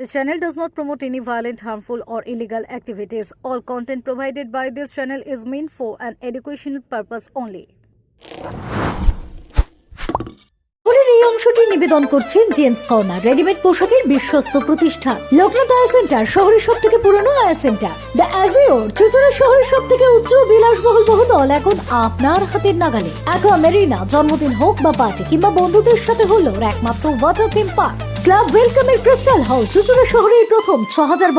This channel does not promote any violent, harmful, or illegal activities. All content provided by this channel is meant for an educational purpose only. এই অংশটি নিবেদন করছেন gents corner readymade পোশাকের বিশ্বস্ত প্রতিষ্ঠান লোকনাথ আয়া centre শহরের সব থেকে পুরনো আয়া সেন্টার দ্য অ্যাজিওর চুচুড়া শহরের সব থেকে উচ্চ বিলাসবহুল বহুদল এখন আপনার হাতের নাগালে। অ্যাকোয়া মেরিনা জন্মদিন হোক বা পার্টি কিংবা বন্ধুদের সাথে হলো একমাত্র ওয়াটার থিম পার্ক ক্লাব ওয়েলকামের ক্রিস্টাল হল চুচুড়া শহরের প্রথম ছ হাজার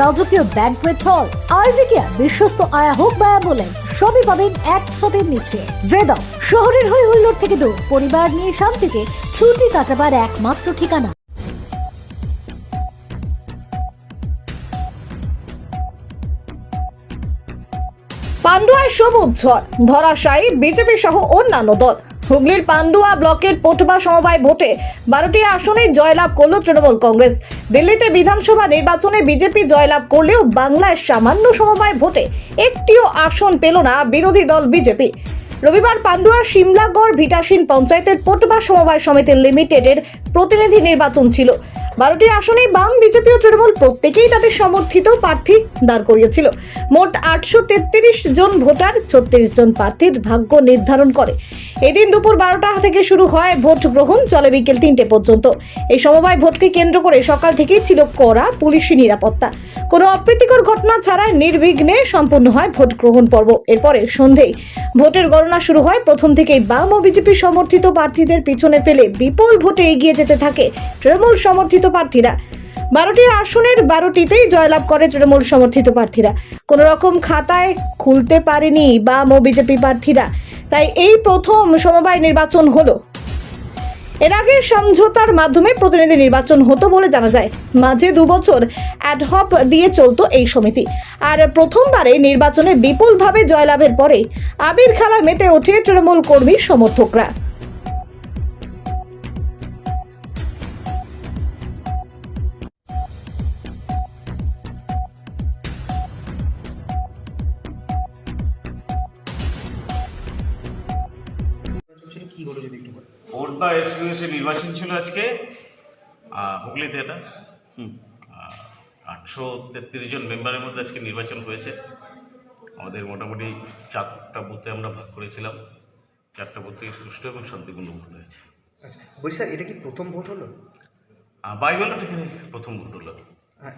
রাজকীয় ব্যাংকুয়েট হল। আইভিকেয়া বিশ্বস্ত আয়া হোক বা অ্যাম্বুলেন্স, সবই পাবেন এক নিচে। শহরের হই হুল্লোড় থেকে দূর। পরিবার নিয়ে শান্তিতে ছুটি কাটাবার একমাত্র ঠিকানা। পান্ডুয়ায় সবুজ ঝড় ধরাশায়ী, বিজেপি সহ অন্যান্য দল। হুগলির পান্ডুয়া ব্লকের পটবা সমবায় ভোটে বারোটি আসনে জয়লাভ করল তৃণমূল কংগ্রেস। দিল্লিতে বিধানসভা নির্বাচনে বিজেপি জয়লাভ করলেও বাংলায় সামান্য সমবায় ভোটে একটিও আসন পেল না বিরোধী দল বিজেপি। রবিবার পান্ডুয়ার সিমলাগড় ভিটাসিন পঞ্চায়েতের পটুয়া সমবায় সমিতি লিমিটেডের প্রতিনিধি নির্বাচন ছিল। বারোটি আসনে বাম, বিজেপি ও তৃণমূল প্রত্যেকেই তাদের সমর্থিত প্রার্থী দাঁড় করিয়েছিল। মোট আটশো তেত্রিশ জন ভোটার, ছত্রিশ জন প্রার্থীর ভাগ্য নির্ধারণ করে। এদিন দুপুর বারোটা থেকে শুরু হয় ভোট গ্রহণ, চলে বিকেল তিনটে পর্যন্ত। এই সমবায় ভোটকে কেন্দ্র করে সকাল থেকেই ছিল কড়া পুলিশি নিরাপত্তা। কোনো অপ্রীতিকর ঘটনা ছাড়াই নির্বিঘ্নে সম্পন্ন হয় ভোট গ্রহণ পর্ব। এরপরে সন্ধেয় ভোটের গণনা শুরু হয় প্রথম থেকেই বাম ও বিজেপি সমর্থিত প্রার্থীদের পিছনে ফেলে বিপুল ভোটে এগিয়ে যেতে থাকে তৃণমূল সমর্থিত প্রার্থীরা। বারোটি আসনের বারোটিতেই জয়লাভ করে তৃণমূল সমর্থিত প্রার্থীরা। কোনো রকম খাতায় খুলতে পারেনি বাম ও বিজেপি প্রার্থীরা। তাই এই প্রথম সমবায় নির্বাচন হলো। এর আগে সমঝোতার মাধ্যমে প্রতিনিধি নির্বাচন হতো বলে জানা যায়। মাঝে দুবছর অ্যাডহপ দিয়ে চলতো এই সমিতি। আর প্রথমবারে নির্বাচনে বিপুলভাবে জয়লাভের পরে আবির খেলা মেতে ওঠে তৃণমূল কর্মী সমর্থকরা। ভোট বা নির্বাচন ছিল আজকে। হুগলিতে এটা। আটশো তেত্রিশ জন মেম্বারের মধ্যে আজকে নির্বাচন হয়েছে। আমাদের মোটামুটি চারটা বুথে আমরা ভাগ করেছিলাম। চারটা বুথে সুষ্ঠু এবং শান্তিপূর্ণ ভোট হয়েছে। আচ্ছা বলছি স্যার এটা কি প্রথম ভোট হলো? বাইবেলট এখানে প্রথম ভোট হলো।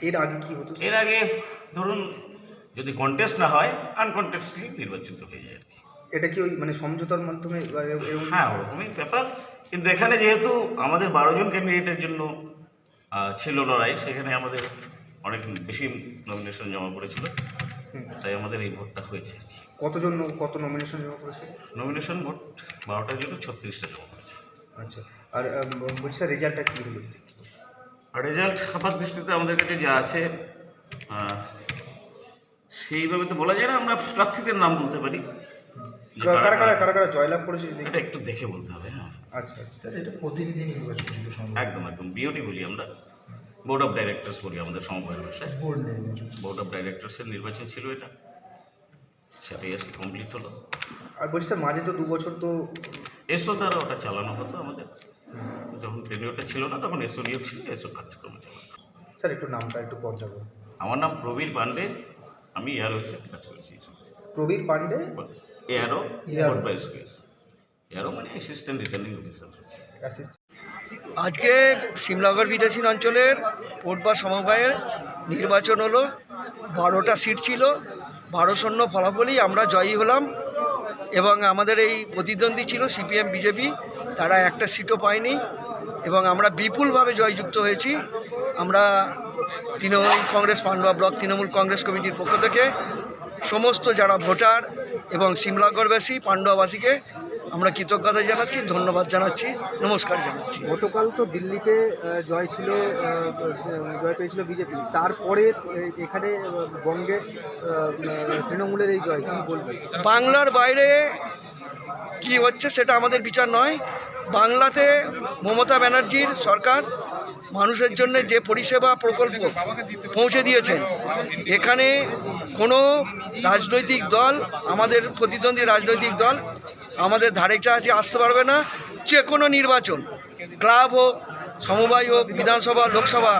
এর আগে কি হতো এর আগে ধরুন যদি কন্টেস্ট না হয় আনকন্টেস্টলি নির্বাচিত হয়ে যায় আর কি। এটা কি ওই মানে সমঝোতার মাধ্যমে হ্যাঁ ওরকমই ব্যাপার। কিন্তু এখানে যেহেতু আমাদের বারো জন ক্যান্ডিডেটের জন্য ছিল লড়াই সেখানে আমাদের অনেক বেশি নমিনেশন জমা পড়েছিল। তাই আমাদের এই ভোটটা হয়েছে। কতজন কত নমিনেশন জমা করেছে নমিনেশন ভোট বারোটার জন্য ছত্রিশটা জমা পড়েছে। আচ্ছা আর বলছি স্যার রেজাল্টটা কি হলো? রেজাল্ট আপাত দৃষ্টিতে আমাদের কাছে যা আছে সেইভাবে তো বলা যায় না আমরা প্রার্থীদের নাম বলতে পারি। কারা কারা কারা- কারা কারা জয়লাভ করেছে যদি এটা একটু দেখে বলতে হবে হ্যাঁ। আচ্ছা আচ্ছা। স্যার এটা প্রতিনিধি নির্বাচন ছিল একদম একদম। বিওটি বলি আমরা। বোর্ড অফ ডাইরেক্টর্স বলি আমাদের সমবায়ের ভাষায় বোর্ড অফ ডাইরেক্টরসের নির্বাচন ছিল এটা। সেটাই আজকে কমপ্লিট হলো। আর বলছি স্যার মাঝে তো দু বছর তো এসও দ্বারা ওটা চালানো হতো আমাদের। যখন টেনিওরটা ছিল না তখন এসও নিয়োগ ছিল এসও কাজকর্ম চালাতো স্যার একটু নামটা একটু পদ আমার নাম প্রবীর পান্ডে আমি এয়ারো হিসেবে কাজ করেছি। প্রবীর পান্ডে বাই স্কুয়েস এয়ারো মানে অ্যাসিস্ট্যান্ট রিটার্নিং অফিসার আজকে সিমলাগড় বিদেশিন অঞ্চলের পোটবা সমবায়ের নির্বাচন হলো। বারোটা সিট ছিল। বারো শূন্য ফলাফলই আমরা জয়ী হলাম। এবং আমাদের এই প্রতিদ্বন্দ্বী ছিল সিপিএম বিজেপি। তারা একটা সিটও পায়নি। এবং আমরা বিপুলভাবে জয়যুক্ত হয়েছি। আমরা Trinamool Congress Pandua block Trinamool Congress কমিটির পক্ষ থেকে। সমস্ত যারা ভোটার এবং সিমলাগড়বাসী পান্ডুয়াবাসীকে আমরা কৃতজ্ঞতা জানাচ্ছি ধন্যবাদ জানাচ্ছি নমস্কার জানাচ্ছি। গতকাল তো দিল্লিতে জয় ছিল জয় পেয়েছিল বিজেপি। তারপরে এখানে বঙ্গে তৃণমূলের এই জয় কি বলবেন? বাংলার বাইরে কি হচ্ছে সেটা আমাদের বিচার নয়। বাংলাতে মমতা ব্যানার্জির সরকার মানুষের জন্য যে পরিষেবা প্রকল্প পৌঁছে দিয়েছেন, এখানে কোনো রাজনৈতিক দল, আমাদের প্রতিদ্বন্দ্বী রাজনৈতিক দল আমাদের ধারে কাছে আসতে পারবে না। যে কোনো নির্বাচন, ক্লাব হোক, সমবায় হোক, বিধানসভা, লোকসভা,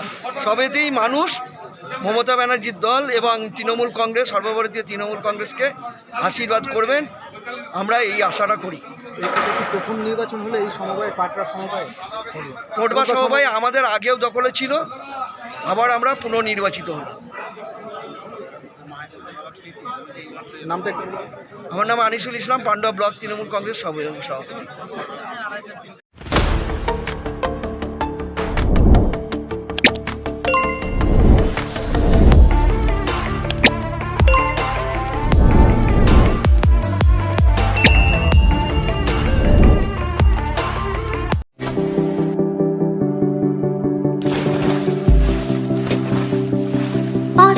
সবেতেই মানুষ মমতা ব্যানার্জির দল এবং তৃণমূল কংগ্রেস, সর্বভারতীয় তৃণমূল কংগ্রেসকে আশীর্বাদ করবেন। আমরা এই আশাটা করি। প্রথম নির্বাচন হলে এই সমবায় পাটরা সমবায়? কোটবা সমবায় আমাদের আগেও দখলে ছিল আবার আমরা পুনর্নির্বাচিত হলাম। নামটা আমার নাম আনিসুল ইসলাম পাণ্ডব ব্লক তৃণমূল কংগ্রেস সভাপতি।